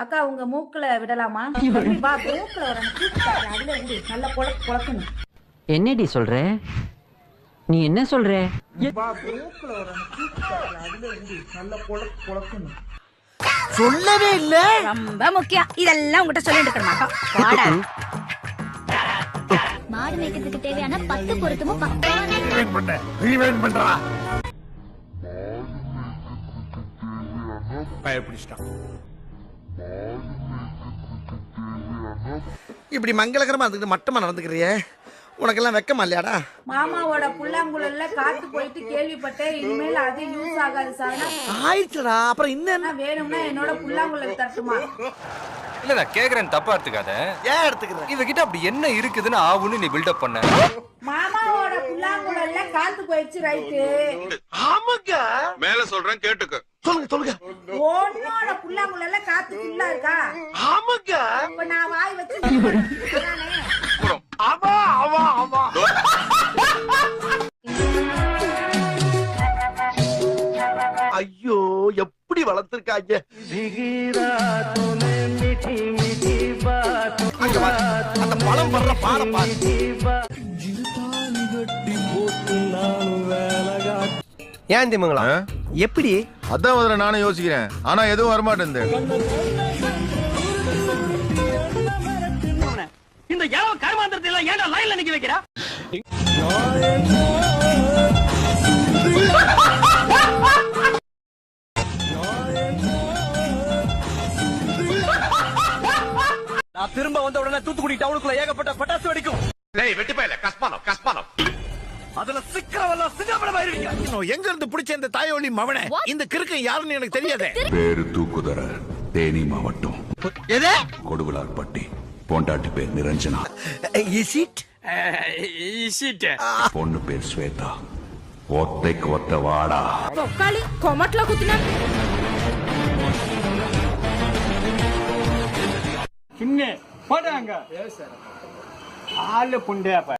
அக்கா உங்க மூக்குல விடலாமா? வா மூக்குல வரணும் தூக்கு அதுல விடு நல்லா குழக்கு குழக்கணும் என்னடி சொல்ற? நீ என்ன சொல்ற? வா மூக்குல வரணும் தூக்கு அதுல விடு நல்லா குழக்கு குழக்கணும் சொல்லவே இல்ல. ரொம்ப முக்கியம். இதெல்லாம் உங்ககிட்ட சொல்லிட்டு இருக்கணுமாக்கா வாடா மாடு மேய்க்கிறதுக்கு தேவையான பத்து பொருத்தமும் பக்காவா இப்படி மங்களகரமா இருந்துக்கிட்டு மட்டமா நடந்துக்கிறியே? உனக்கெல்லாம் வெக்கமா இல்லையாடா? மாமாவோட புல்லாங்குழல்ல காத்து போயிட்டு கேள்விப்பட்டேன். இனிமேல் அது யூஸ் ஆகாது சார். ஆயிடுச்சுடா. அப்புறம் இன்னும் வேணும்னா என்னோட புல்லாங்குழல் தட்டுமா இல்ல நான் கேக்குறேன். தப்பா எடுத்துக்காத. ஏன் எடுத்துக்கிற? இவகிட்ட அப்படி என்ன இருக்குதுன்னு ஆவுன்னு நீ பில்டப் பண்ண. மாமாவோட புல்லாங்குழல்ல காத்து போயிடுச்சு ரைட்டு ஆமாங்க. மேல சொல்றேன் கேட்டுக்க. சொல்லுங்க சொல்லுங்க. உன்னோட புல்லாங்குழல்ல காத்து ஃபுல்லா இருக்கா? ஆமாங்க. இப்ப நான் வாய் வச்சு? ஆமா ஆமா ஆமா ஐயோ எப்படி வளர்த்திருக்காங்க. அந்த பழம் வர்ற பாட பாரு ஏன் திமுங்களா எப்படி அதான் முதல்ல நானும் யோசிக்கிறேன். ஆனா எதுவும் வரமாட்டேன் இந்த ஏழை கருமாந்திரத்தை எல்லாம் ஏன்டா லைன்ல நிக்க வைக்கிறா? நான் திரும்ப வந்த உடனே தூத்துக்குடி டவுனுக்குள்ள ஏகப்பட்ட பட்டாசு வெடிக்கும் டேய் வெட்டி போயில. கஸ்பானம் கஸ்பானம். அதுல சிக்கிறவெல்லாம் சிங்கப்படமாயிருவீங்க எங்க இருந்து பிடிச்ச இந்த தாயோலி மவனே? இந்த கிறுக்கன் யாருன்னு எனக்கு தெரியாதே. பேரு தூக்குதர தேனி மாவட்டம். எது? கொடுவிலார்பட்டி பொண்டாட்டி பேர் நிரஞ்சனா. இஸ் இட் பொண்ணு பேர் ஸ்வேதா. ஒத்தைக்கு ஒத்த வாடா. பொக்காளி கொமட்ல குத்துனா. சின்ன போட்டாங்க ஆளு புண்டையாப்ப